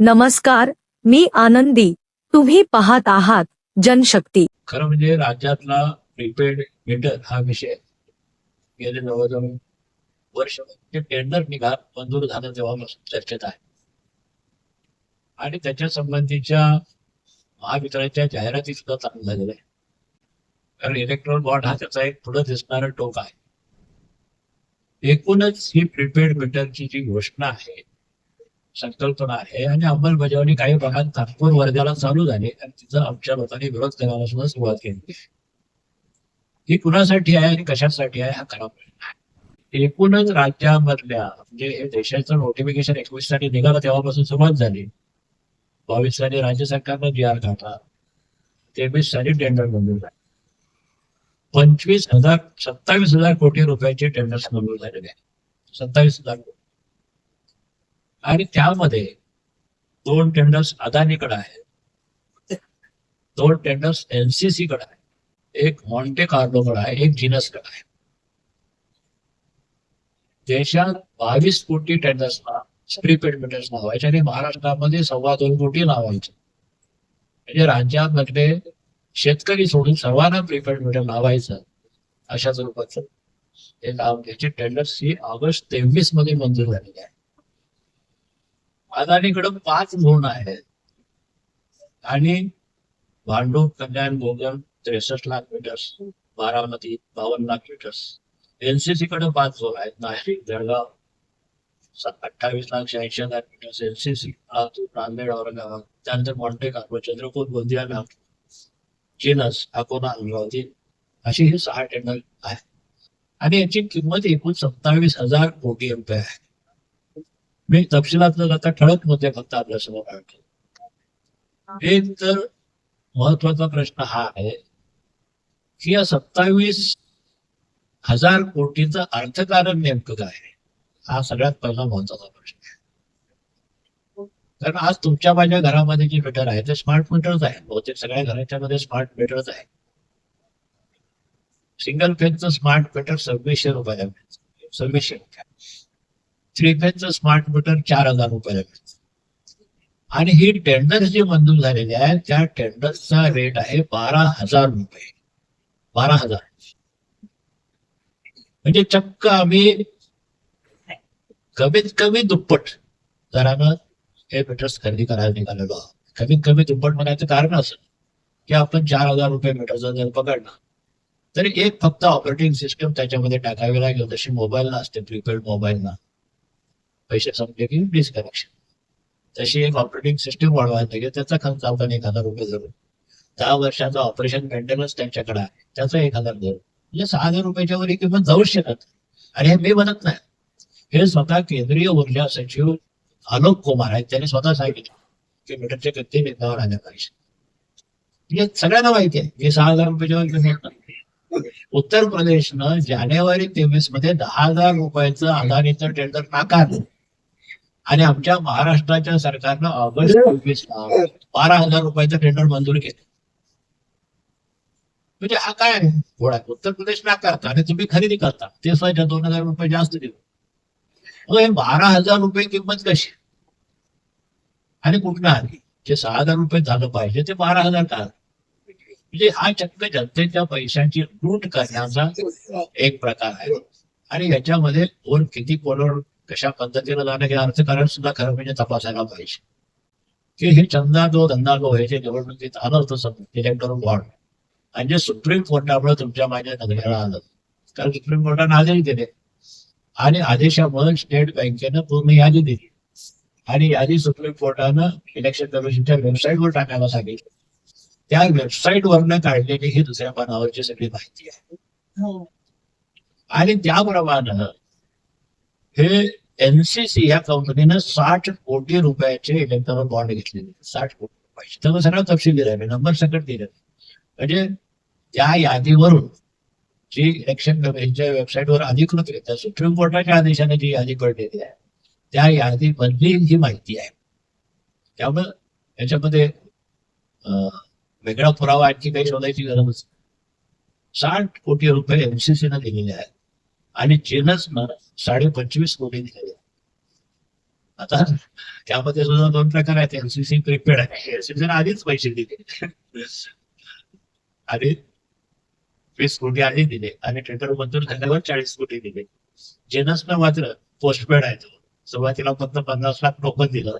नमस्कार मी आनंदी. तुम्ही पाहत आहात जनशक्ती. खरं म्हणजे राज्यातला प्रीपेड मीटर हा विषय गेले जवळजवळ वर्ष टेंडर निघा मंजूर झालं तेव्हापासून चर्चेत आहे. आणि त्याच्या संबंधीच्या महावितरणच्या जाहिराती सुद्धा चालू झालेल्या आहे कारण इलेक्ट्रॉन बॉन्ड हा त्याचा एक पुढे दिसणारा टोक आहे. एकूणच ही प्रीपेड मीटरची जी घोषणा आहे संकल्पना आहे. आणि अंमलबजावणी काही भागात नागपूर वर्गाला चालू झाली. आणि तिचा आमच्या लोकांनी विरोध करायला सुद्धा सुरुवात केली. ही कुणासाठी आहे आणि कशासाठी आहे हा खरा प्रश्न आहे. एकूणच राज्यामधल्या म्हणजे हे देशाचं नोटिफिकेशन एकवीससाठी निघालं तेव्हापासून सुरुवात झाली. बावीस साली राज्य सरकारनं जी आर काढला तेवीस साली टेंडर मंजूर झाले. पंचवीस हजार सत्तावीस हजार कोटी रुपयाचे टेंडर्स मंजूर झालेले आहेत. सत्तावीस हजार कोटी. आणि त्यामध्ये दोन टेंडर्स अदानीकडे आहेत. दोन टेंडर्स एनसीसी कडे आहे एक मॉन्टे कार्लोकडे आहे एक जिनसकडे आहे. देशात बावीस कोटी टेंडर्सना प्रीपेड मीटर्स लावायचे आणि महाराष्ट्रामध्ये सव्वा दोन कोटी नावायचे म्हणजे राज्यामधले शेतकरी सोडून सर्वांना प्रीपेड मीटर लावायचं अशा स्वरूपाचं हे नाव त्याची टेंडर्स ही ऑगस्ट तेवीसमध्ये मंजूर झालेली आहे. अदानीकडे पाच झोन आहेत. आणि भांडूप कल्याण गोगल त्रेसष्ट लाख मीटर्स बारामती बावन्न लाख मीटर्स एनसीसी कडे पाच झोन आहेत. नाशिक जळगाव अठ्ठावीस लाख शहाऐंशी हजार मीटर्स एनसीसी लातूर नांदेड औरंगाबाद. त्यानंतर मॉन्टे कार्लो चंद्रपूर गोंदिया नागपूर जिनस अकोला अमरावती. अशी ही सहा टेंडर आहे आणि याची किंमत एकूण सत्तावीस हजार कोटी रुपये आहे. मी तपशिलात आता ठळक मुद्दे फक्त आपल्यासमोर आणतो. एक तर महत्त्वाचा प्रश्न हा आहे की या सत्तावीस हजार कोटीचं अर्थकारण नेमकं काय आहे? हा सगळ्यात पहिला महत्त्वाचा प्रश्न आहे. कारण आज तुमच्या माझ्या घरामध्ये जे मीटर आहे ते स्मार्ट मीटरच आहे बहुतेक सगळ्या घराच्या मध्ये स्मार्ट मीटरच आहे सिंगल फेजचं स्मार्ट मीटर सव्वीसशे रुपयाला सव्वीसशे रुपया थ्री फेजचं स्मार्ट मीटर चार हजार रुपयाला मिळतं. आणि ही टेंडर्स जे मंजूर झालेले आहेत त्या टेंडर्सचा रेट आहे बारा हजार रुपये. बारा हजार. म्हणजे चक्क आम्ही कमीत कमी दुप्पट दरानं हे मीटर्स खरेदी करायला निघालेलो आहोत. कमीत कमी दुप्पट म्हणायचं कारण असं की आपण चार हजार रुपये मीटरचा जर पकडला तर एक फक्त ऑपरेटिंग सिस्टम त्याच्यामध्ये टाकावी लागेल. जशी मोबाईलला असते प्रीपेड मोबाईलला पैसे संपले की डिस्कनेक्शन तशी एक ऑपरेटिंग सिस्टीम वाढवायला पाहिजे त्याचा खर्च आपण एक हजार रुपये धरू. दहा वर्षाचा ऑपरेशन मेंटेनन्स त्यांच्याकडे आहे त्याचा एक हजार धरू. म्हणजे सहा हजार रुपयाच्या वर किंमत जाऊ शकत आणि हे मी म्हणत नाही. हे स्वतः केंद्रीय ऊर्जा सचिव आलोक कुमार आहेत त्यांनी स्वतः सांगितलं की मीटरचे कत्ते निर्धार आल्या पाहिजे. म्हणजे सगळ्यांना माहिती आहे. की सहा हजार रुपयाच्या वर किंमत उत्तर प्रदेशनं जानेवारी तेवीसमध्ये दहा हजार रुपयाचं अदानीचं टेंडर नाकारलं. आणि आमच्या महाराष्ट्राच्या सरकारनं ऑगस्ट चोवीस बारा हजार रुपयाचं टेंडर मंजूर केलं. म्हणजे हा काय आहे? घोडा उत्तर प्रदेश नाकारता आणि तुम्ही खरेदी करता. ते स्वतः दोन हजार रुपये जास्त देऊ हे बारा हजार रुपये किंमत कशी? आणि कुठनं आली? जे सहा हजार रुपये झालं पाहिजे ते बारा हजार का म्हणजे हा चक्क जनतेच्या पैशांची लूट करण्याचा एक प्रकार आहे. आणि याच्यामध्ये कोण किती कोणावर कशा पद्धतीनं जाणं हे अर्थकारण सुद्धा खरं म्हणजे तपासायला पाहिजे. की हे चंदा दो धंदा दो हे जे निवडणुकीत आलं होतं समजा इलेक्ट्रॉन बॉन्ड. आणि जे सुप्रीम कोर्टामुळे तुमच्या माझ्या नजरेला आलं. कारण सुप्रीम कोर्टाने आदेश दिले. आणि आदेशामुळे स्टेट बँकेनं पूर्ण यादी दिली. आणि यादी सुप्रीम कोर्टानं इलेक्शन कमिशनच्या वेबसाईटवर टाकायला सांगितलं. त्या वेबसाईट वरनं काढलेली ही दुसऱ्या पानावरची सगळी माहिती आहे. आणि त्याप्रमाणे हे एनसीसी या कंपनीनं साठ कोटी रुपयाचे इलेक्ट्रॉनिक बॉन्ड घेतलेले. साठ कोटी रुपयाचे त्याचा सगळा तपशील दिला नंबर सकट दिले म्हणजे त्या यादीवरून जी इलेक्शन कमिशनच्या वेबसाईटवर अधिकृत सुप्रीम कोर्टाच्या आदेशाने जी यादी पडलेली आहे त्या यादीमधली ही माहिती आहे. त्यामुळे याच्यामध्ये वेगळा पुरावा आणखी काही शोधायची गरज साठ कोटी रुपये एमसीसीनं दिलेले आहेत. आणि चीनच साडे पंचवीस कोटी दिलेले आता त्यामध्ये सुद्धा दोन प्रकार आहेत. एनसीसी प्रिपेड आहे एनसीसी आधीच पैसे दिले. आधी वीस कोटी आधी दिले आणि टेंडर मंजूर झाल्यावर चाळीस कोटी दिले. जेनसनं मात्र पोस्टपेड आहे तो सुरुवातीला फक्त पन्नास लाख टोकन दिलं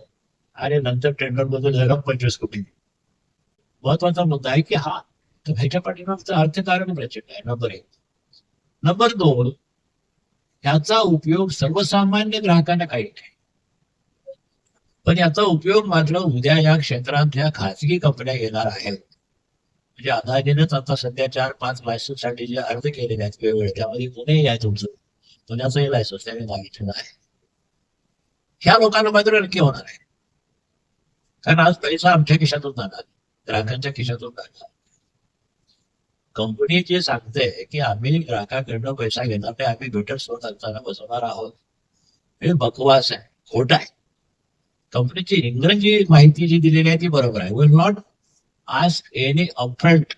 आणि नंतर टेंडर मधून झालं पंचवीस कोटी दिले. महत्त्वाचा मुद्दा आहे की हा तर ह्याच्या पाठीमागचं अर्थकारण प्रचंड आहे नंबर एक. नंबर दोन ह्याचा उपयोग सर्वसामान्य ग्राहकांना काही नाही. पण याचा उपयोग मात्र उद्या या क्षेत्रातल्या खाजगी कंपन्या येणार आहेत. म्हणजे अदानीनेच आता सध्या चार पाच लायसन्ससाठी जे अर्ज केलेले आहेत वेगवेगळे त्यामध्ये पुणे आहे तुमचं? पुण्याचंही लायसन्स त्याने मागितलेलं आहे. ह्या लोकांना मात्र नक्की होणार आहे. कारण आज पैसा आमच्या खिशातून जाणार. ग्राहकांच्या खिशातून जाणार. कंपनी जे सांगते की आम्ही ग्राहकाकडनं पैसा घेणार नाही आम्ही मीटर स्वतः असताना बसवणार आहोत. हे बकवास आहे खोट आहे. कंपनीची इंग्रजी माहिती जी दिलेली आहे ती बरोबर आहे. Will not ask any upfront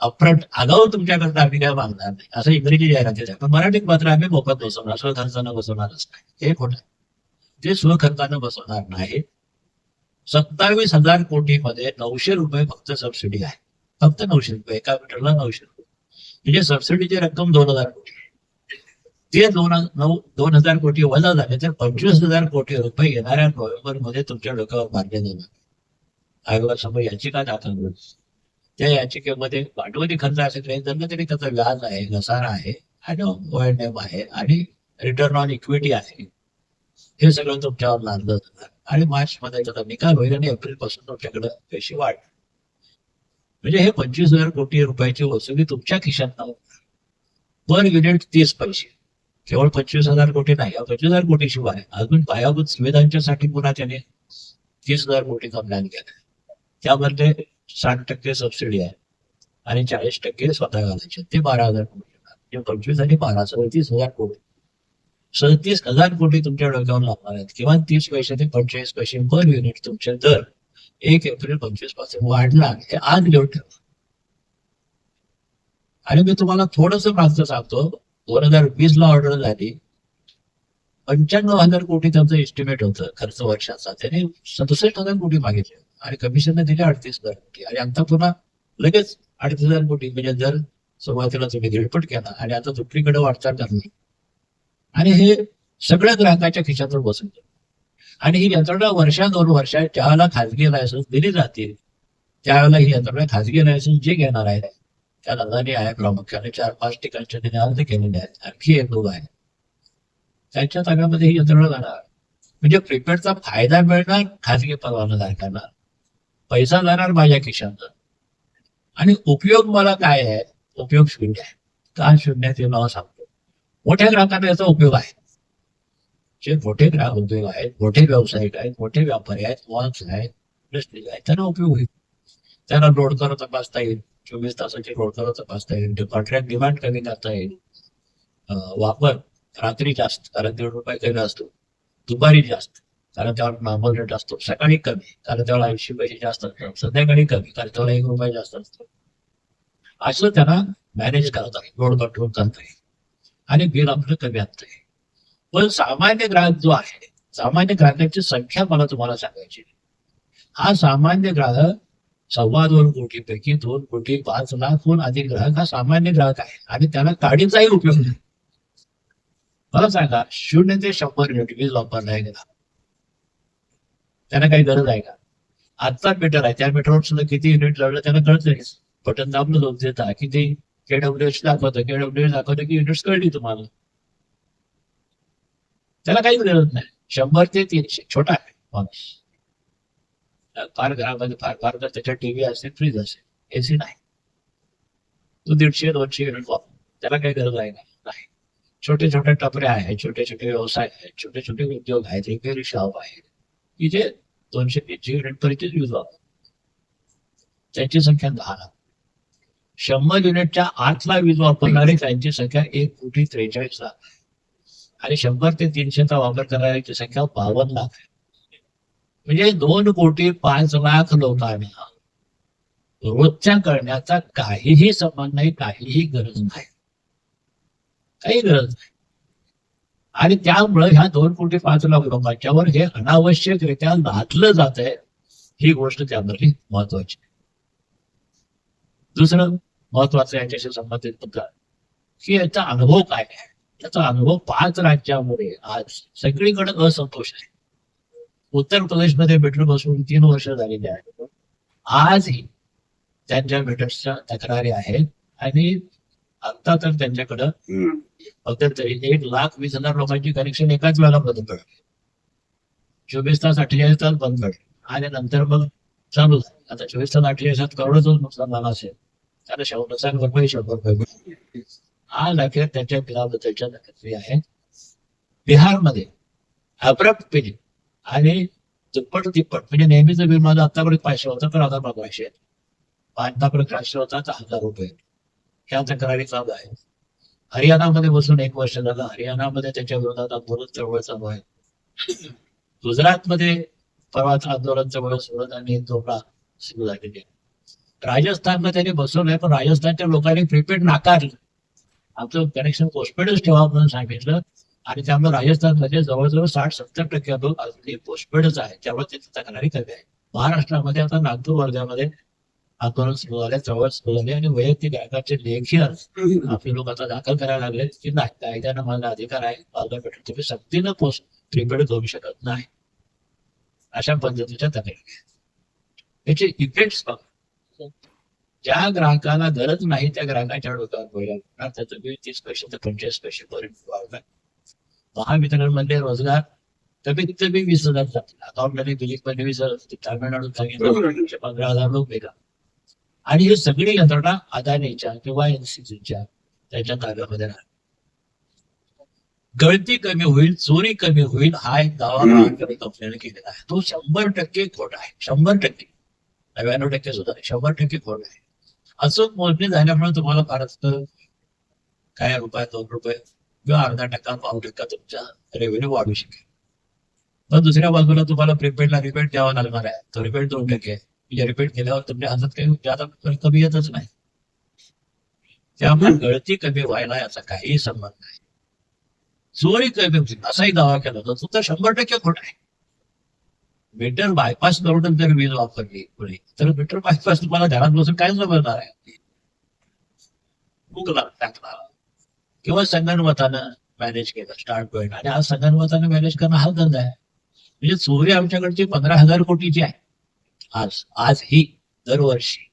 upfront आगाऊ तुमच्याकडनं आम्ही काय मागणार नाही. असं इंग्रजी जाहिरातीत आहे पण मराठीत मात्र आम्ही मोफत बसवणार स्वखर्चानं बसवणारच नाही. हे खोट आहे. ते स्वखर्चानं बसवणार नाही सत्तावीस हजार कोटीमध्ये नऊशे रुपये फक्त सबसिडी आहे. फक्त नऊशे रुपये एका मीटरला नऊशे रुपये. म्हणजे सबसिडीची रक्कम दोन हजार कोटी. ते दोन नऊ दोन हजार कोटी वजा झाले तर पंचवीस हजार कोटी रुपये येणाऱ्या नोव्हेंबरमध्ये तुमच्या डोक्यावर मारले जाणार. आयोगासमोर याचिका दाखल त्या याचिकेमध्ये भांडवली खर्च असेल नाही तर तरी त्याचा व्याज आहे घसारा आहे आणि ओएनएम आहे आणि रिटर्न ऑन इक्विटी आहे. हे सगळं तुमच्यावर लादलं जाणार. आणि मार्च मध्ये त्याचा निकाल होईल आणि एप्रिलपासून तुमच्याकडे पैसे वाढ म्हणजे हे पंचवीस हजार कोटी रुपयाची वसुली तुमच्या खिशात पर युनिट तीस पैसे. केवळ पंचवीस हजार कोटी नाही या पंचवीस हजार कोटी शिवाय अजून पायाभूत सुविधांच्यासाठी पुन्हा त्याने तीस हजार कोटीचा कमल्यान केला. त्यामध्ये साठ टक्के सबसिडी आहे आणि चाळीस टक्के स्वतः घालायचे. ते बारा हजार कोटी पंचवीस आणि बारा सदतीस हजार कोटी. सदतीस हजार कोटी तुमच्या डोक्यावर लागणार आहेत. किंवा तीस पैसे ते पंचेचाळीस पैसे पर युनिट तुमचे दर. एक एप्रिल पंचवीसपासून वाढला हे आज घेऊन ठेवा आणि मी तुम्हाला थोडस मागचं सांगतो दोन हजार वीस ला ऑर्डर झाली. पंच्याण्णव हजार कोटी त्यांचं एस्टिमेट होतं खर्च वर्षाचा. त्याने सदुसष्ट हजार कोटी मागितले आणि कमिशनने दिले अडतीस हजार कोटी. आणि आता पुन्हा लगेच अडतीस हजार कोटी. म्हणजे जर सुरुवातीला तुम्ही दीडपट केला आणि आता दुसरीकडे वाटचाल करणार. आणि हे सगळ्या ग्राहकाच्या खिशातून बसून आणि ही यंत्रणा वर्षा दोन वर्षात ज्यावेळेला खाजगी लायसन्स दिली जातील त्यावेळेला ही यंत्रणा खाजगी लायसन्स जे घेणार आहे त्या अदानी आहे प्रामुख्याने चार पाच ठिकाणचे त्यांनी अर्ज केलेले आहेत. आणखी एक दोघ आहे त्यांच्या तागामध्ये ही यंत्रणा जाणार. म्हणजे प्रीपेडचा फायदा मिळणार खाजगी परवाना धारकांना. पैसा जाणार माझ्या खिशात आणि उपयोग मला काय आहे? उपयोग शून्य आहे. का शून्य ते मला सांगतो. मोठ्या ग्राहकांना याचा उपयोग आहे. जे मोठे ग्राहक उद्योग आहेत मोठे व्यावसायिक आहेत मोठे व्यापारी आहेत वॉन्स आहेत इंडस्ट्रीज आहेत त्यांना उपयोग होईल. त्यांना लोडकर तपासता येईल. चोवीस तासाचे लोड तपासता येईल. कॉन्ट्रॅक्ट डिमांड कमी करता येईल. अं, वापर रात्री जास्त कारण दीड रुपये कमी असतो. दुपारी जास्त कारण त्यावर नॉर्मल रेट असतो. सकाळी कमी कारण त्याला ऐंशी पैसे जास्त असतात. संध्याकाळी कमी कारण त्याला एक रुपये जास्त असतो. असं त्यांना मॅनेज करता येईल. लोड कंट्रोल करता येईल. आणि बिल आपलं कमी आणता येईल. पण सामान्य ग्राहक जो आहे सामान्य ग्राहकांची संख्या मला तुम्हाला सांगायची हा सामान्य ग्राहक सव्वा दोन कोटी पैकी दोन कोटी पाच लाखहून अधिक ग्राहक हा सामान्य ग्राहक आहे आणि त्याला काडीचाही उपयोग नाही. मला सांगा शून्य ते शंभर युनिट वीज वापरलाय गेला त्यांना काही गरज आहे का? आजचा मीटर आहे त्या मीटरवर सुद्धा किती युनिट लढलं त्यांना कळत नाही बटन दाबलं दोन देता किती केडब्ल्यूएच दाखवतं केडब्ल्यूएच दाखवतं की युनिट्स कळली तुम्हाला? त्याला काहीच गरज नाही. शंभर ते तीनशे छोटा आहे माणूस फार घरामध्ये फार फार जर त्याच्या टीव्ही असेल फ्रीज असेल एसी नाही. तो दीडशे दोनशे युनिट वापर. त्याला काही गरज आहे नाही. छोटे छोटे टपरे आहेत छोटे छोटे व्यवसाय आहेत छोटे छोटे उद्योग आहेत रिपेअरी शॉप आहेत. की जे दोनशे तीनशे युनिट पर्यंत यूज वापर. त्यांची संख्या दहा लाख. शंभर युनिटच्या आतला वीज वापरणारे त्यांची संख्या एक कोटी त्रेचाळीस लाख. आणि शंभर ते तीनशेचा वापर करणाऱ्यांची संख्या बावन्न लाख आहे. म्हणजे दोन कोटी पाच लाख लोकांना रोजच्या करण्याचा काहीही संबंध नाही काहीही गरज नाही. काही गरज नाही. आणि त्यामुळे ह्या दोन कोटी पाच लाख लोकांच्यावर हे अनावश्यकरित्या लादलं जात आहे. ही गोष्ट त्यामधली महत्वाची दुसरं महत्वाचं याच्याशी संबंधित मुद्दा की याचा अनुभव काय आहे? त्याचा अनुभव पाच राज्यामध्ये आज सगळीकडे असंतोष आहे. उत्तर प्रदेशमध्ये मीटर बसून तीन वर्ष झालेली आहेत आजही त्यांच्या मीटर्सच्या तक्रारी आहेत आणि आता तर त्यांच्याकडं फक्त तरी एक लाख वीस हजार लोकांची कनेक्शन एकाच वेळेला बंद पडली. चोवीस तास अठ्ठेचाळीस तास बंद पडले. आणि नंतर मग चालू झालं. आता चोवीस तास अठ्ठेचाळीस तास करोडचं नुकसान झालं असेल. त्याला शंभर शंभर रुपये हा आज त्यांच्या त्याच्या बिलाबद्दलच्या तक्रारी आहे बिहारमध्ये अब्रप्टपणे आणि दुप्पट तिप्पट म्हणजे नेहमीचं बिल माझं आतापर्यंत पाचशे होता तर आता पाचशे आतापर्यंत पाचशे होता तर हजार रुपये. ह्या तक्रारी चालू आहेत. हरियाणामध्ये बसून एक वर्ष झालं हरियाणामध्ये त्याच्या विरोधात आंदोलन चळवळ चालू आहे. गुजरातमध्ये परवाच आंदोलन चळवळ सोडत आणि इंदोरला सुरू झालेली आहे. राजस्थानमध्ये त्यांनी बसवलंय पण राजस्थानच्या लोकांनी प्रीपेड नाकारलं. आमचं कनेक्शन पोस्टपेडच ठेवा म्हणून सांगितलं. आणि त्यामुळे राजस्थानमध्ये जवळजवळ साठ सत्तर टक्के लोक अजूनही पोस्टपेडच आहे त्यामुळे त्याची तक्रारी कमी आहे महाराष्ट्रामध्ये आता नागपूर वर्ध्यामध्ये आंदोलन सुरू झाले चळवळ सुरू झाली आणि वैयक्तिक ग्राहकाचे लेखी अर्ज आपले लोक आता दाखल करायला लागले की नाही कायद्यानं मला अधिकार आहे. पालघर पेट्रोल तुम्ही सक्तीनं पोस्ट प्रीपेड करू शकत नाही. अशा पद्धतीच्या तक्रारी याचे इफेक्ट्स बघा. ज्या ग्राहकाला गरज नाही त्या ग्राहकाच्या डोक्यावर गोळ्या. त्याचं बिल तीस पैसे ते पंचवीस पैसे पर्यंत वाढणार महावितरणमध्ये रोजगार कमीत कमी वीस हजार जातील. अकाउंटमध्ये बिलिंगमध्ये वीस हजार जातील. तामिळनाडूत पंधरा हजार लोक बेकार आणि ही सगळी यंत्रणा अदानीच्या किंवा एनसीसीच्या त्याच्या ताब्यामध्ये राहणार. गळती कमी होईल चोरी कमी होईल हा एक दावा कंपनीने केलेला आहे. तो शंभर टक्के खोटा आहे. शंभर टक्के. नव्याण्णव टक्के सुद्धा शंभर टक्के खोटा आहे. अचूक मोजणी झाल्यामुळे तुम्हाला फारच काय रुपये दोन रुपये किंवा अर्धा टक्का पाव टक्का तुमचा रेव्हेन्यू वाढू शकेल. पण दुसऱ्या बाजूला तुम्हाला प्रीपेडला रिपेड द्यावा लागणार आहे. तो रिपेड दोन टक्के म्हणजे रिपेड केल्यावर तुमच्या हातात काही जादा कमी येतच नाही. त्यामुळे गळती कमी व्हायला याचा काही संबंध नाही. चोरी कमी असाही दावा केला तर तो तर शंभर टक्के खोट आहे. मीटर बायपास करून जर वीज वापरली कोणी तर मीटर बायपास तुम्हाला घरात बसून काय जमणार आहे भूक टाकला किंवा संगणमतानं मॅनेज केलं स्टार्ट पॉईंट आणि आज संगणमतानं मॅनेज करणं हा धंदा आहे. म्हणजे चोरी आमच्याकडची पंधरा हजार कोटीची आहे. आज आज ही दरवर्षी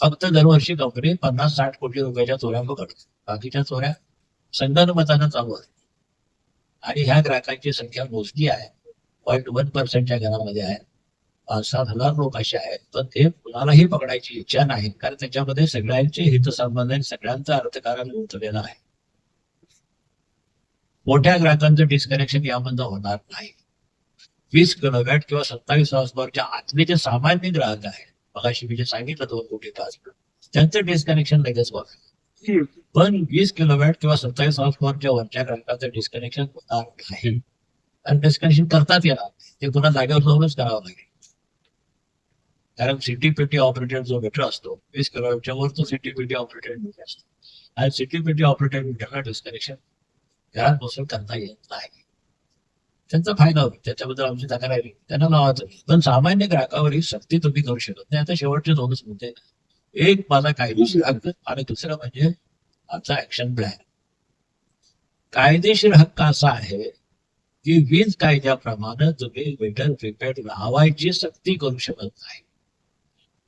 फक्त दरवर्षी कंपनी पन्नास साठ कोटी रुपयाच्या चोऱ्या पकडते बाकीच्या चोऱ्या संगणमतानं चालू आहे आणि ह्या ग्राहकांची संख्या मोजली आहे. पॉईंट वन पर्सेंटच्या घरामध्ये आहे पाच सात हजार लोक असे आहेत. पण ते कुणालाही पकडायची इच्छा नाही. कारण त्याच्यामध्ये सगळ्यांचे हितसंबंध सगळ्यांचा अर्थकारण गुंतलेला आहे. मोठ्या ग्राहकांचं डिस्कनेक्शन यामधनं होणार नाही. वीस किलोवॅट किंवा सत्तावीस हॉर्सपॉवरच्या आतले जे सामान्य ग्राहक आहेत. मगाशी मी जे सांगितलं दोन कोटी तास त्यांचं डिस्कनेक्शन लगेच होणार. पण वीस किलोवॅट किंवा सत्तावीस हॉर्सपॉवरच्या वरच्या ग्राहकाचं डिस्कनेक्शन होणार नाही. आणि डिस्कनेक्शन करतात या. ते पुन्हा जागेवर जाऊनच करावं लागेल. कारण सिटी पेटी ऑपरेटर जो मीटर असतो वीस करोडच्या वर तो सिटी पेटी ऑपरेटर मीटर असतो आणि सिटी पेटी ऑपरेटर मीटरला डिस्कनेक्शन घरात बसून करता येत नाही. त्यांचा फायदा होईल. त्याच्याबद्दल आमची तक्रार त्यांना लावायचं पण सामान्य ग्राहकावर ही सक्ती तुम्ही करू शकत नाही. आता शेवटचे दोनच मुद्दे. एक माझा कायदेशीर हक्क आणि दुसरं म्हणजे आमचा ऍक्शन प्लॅन कायदेशीर हक्क असा आहे की वीज कायद्याप्रमाणे तुम्ही मीटर प्रिपेड लावायची सक्ती करू शकत नाही.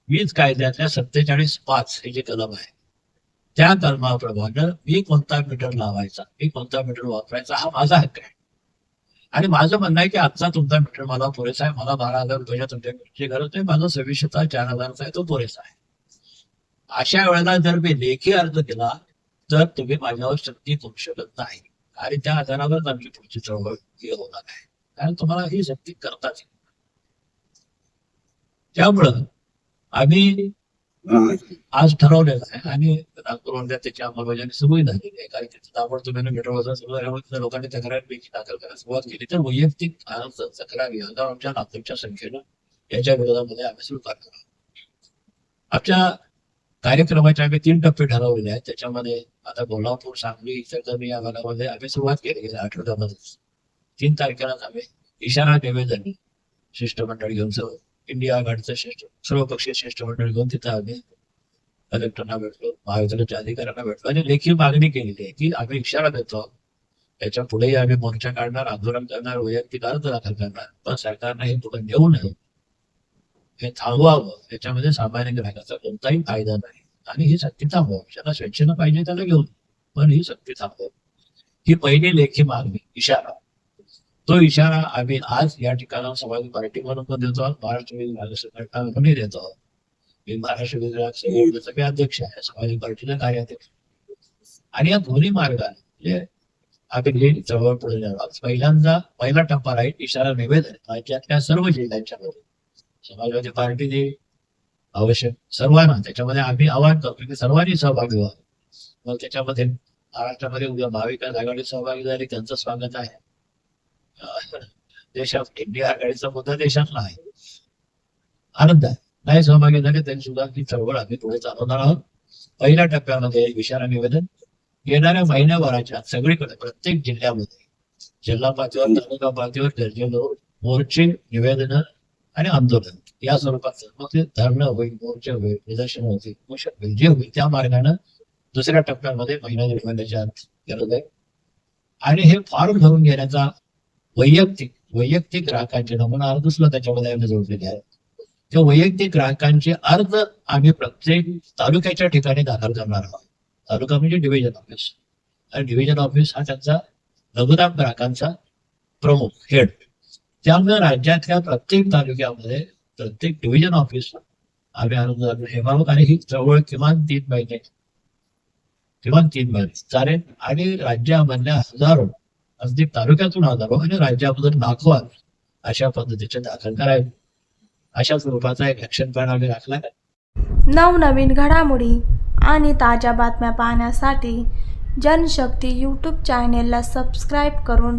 वीज कायद्यातल्या सत्तेचाळीस पाच हे जे कलम आहे त्या कलमाप्रमाणे मी कोणता मीटर लावायचा मी कोणता मीटर वापरायचा हा माझा हक्क आहे. आणि माझं म्हणणं आहे की आजचा तुमचा मीटर मला पुरेसा आहे मला बारा हजार रुपयाच्या तुमच्या मीटरची गरज नाही माझा सव्वीसशेचा चार हजारचा आहे तो पुरेसा आहे. अशा वेळेला जर मी लेखी अर्ज केला तर तुम्ही माझ्यावर शक्ती करू शकत नाही. आणि त्या आधारावरच आमची पुढची चळवळ ही होणार आहे कारण तुम्हाला ही सक्ती करताच त्यामुळं आम्ही आज ठरवलेलं आहे आणि नागपूरमध्ये त्याची अंमलबजावणी सुरू झालेली आहे. कारण तिथे ताबडतोब मीटर वजन लोकांनी तक्रार दाखल करायला सुरुवात केली. तर वैयक्तिक तक्रारी आमच्या नागपूरच्या संख्येनं याच्या विरोधामध्ये आम्ही सुरू करणार आहोत. आमच्या कार्यक्रमाचे आम्ही तीन टप्पे ठरवलेले आहेत. त्याच्यामध्ये आता कोल्हापूर सांगली इचलकरंजी या भागामध्ये आम्ही सुरुवात केली गेल्या आठवड्यामध्येच. तीन तारखेला आम्ही इशारा निवेदन शिष्टमंडळ घेऊन सर्व इंडिया आघाडीचं शिष्ट सर्वपक्षीय शिष्टमंडळ घेऊन तिथं आम्ही कलेक्टरना भेटलो महाविद्यालयाच्या अधिकाऱ्यांना भेटलो. आणि लेखी मागणी केलेली आहे की आम्ही इशारा देतो. त्याच्या पुढेही आम्ही मोर्चा काढणार आंदोलन करणार वैयक्तिक अर्ज दाखल करणार. पण सरकारनं हे पुढे नेऊ नये. हे थांबवावं याच्यामध्ये सामान्य ग्राहकाचा कोणताही फायदा नाही आणि ही सक्ती थांबवावी ज्यांना स्वेच्छेनं पाहिजे त्याला घेऊन पण ही सक्ती थांबवावी ही पहिली लेखी मागणी इशारा तो इशारा आम्ही आज या ठिकाणावर समाजवादी पार्टी म्हणून पण देतो महाराष्ट्र विकास म्हणूनही देतो मी महाराष्ट्र विकास मी अध्यक्ष आहे समाजवादी पार्टीचा कार्याध्यक्ष आणि या दोन्ही मार्गाने म्हणजे आम्ही हे पुढे पहिल्यांदा पहिला टप्पा राहील इशारा निवेदन राज्यातल्या सर्व जिल्ह्यांच्या मध्ये समाजवादी पार्टीने आवश्यक. सर्वांना त्याच्यामध्ये आम्ही आवाहन करतो की सर्वांनी सहभागी व्हा मग त्याच्यामध्ये महाराष्ट्रामध्ये उद्या महाविकास आघाडी सहभागी झाली त्यांचं स्वागत आहे. देशात इंडिया आघाडीचा मुद्दा देशातला आहे. आनंद आहे. नाही सहभागी झाले तरी सुद्धा ही चळवळ आम्ही पुढे चालवणार आहोत. पहिल्या टप्प्यामध्ये विशाला निवेदन येणाऱ्या महिन्याभराच्या सगळीकडे प्रत्येक जिल्ह्यामध्ये जिल्हा पातळीवर तालुका पातळीवर दर्जेवर मोर्चे निवेदन आणि आंदोलन. या स्वरूपाचं. मग ते धरणं होईल मोर्चे होईल निदर्शन होतील उपोषण होईल जे होईल त्या मार्गानं दुसऱ्या टप्प्यामध्ये महिना दीड महिन्याच्या आत गरज आहे. आणि हे फॉर्म भरून घेण्याचा वैयक्तिक वैयक्तिक ग्राहकांचे नमुना अर्ज सुद्धा त्याच्यामध्ये आम्ही जोडलेले आहेत. ते वैयक्तिक ग्राहकांचे अर्ज आम्ही प्रत्येक तालुक्याच्या ठिकाणी दाखल करणार आहोत. तालुका म्हणजे डिव्हिजन ऑफिस आणि डिव्हिजन ऑफिस हा त्यांचा लघुदाम ग्राहकांचा प्रमुख हेड त्यामुळे राज्यातल्या प्रत्येक तालुक्यामध्ये प्रत्येक डिव्हिजन ऑफिस आम्ही अर्ज ठेवावं आणि ही जवळ किमान तीन महिने किमान तीन महिने. चालेल आणि राज्यामधल्या हजारो अगदी तालुक्यातून हजारो आणि राज्यामधून लाखो अशा पद्धतीचे दाखल करावे अशा स्वरूपाचा एक ऍक्शन प्लॅन आम्ही राखला. नवनवीन घडामोडी आणि ताज्या बातम्या पाहण्यासाठी जनशक्ती यूट्यूब चॅनेलला सबस्क्राईब करून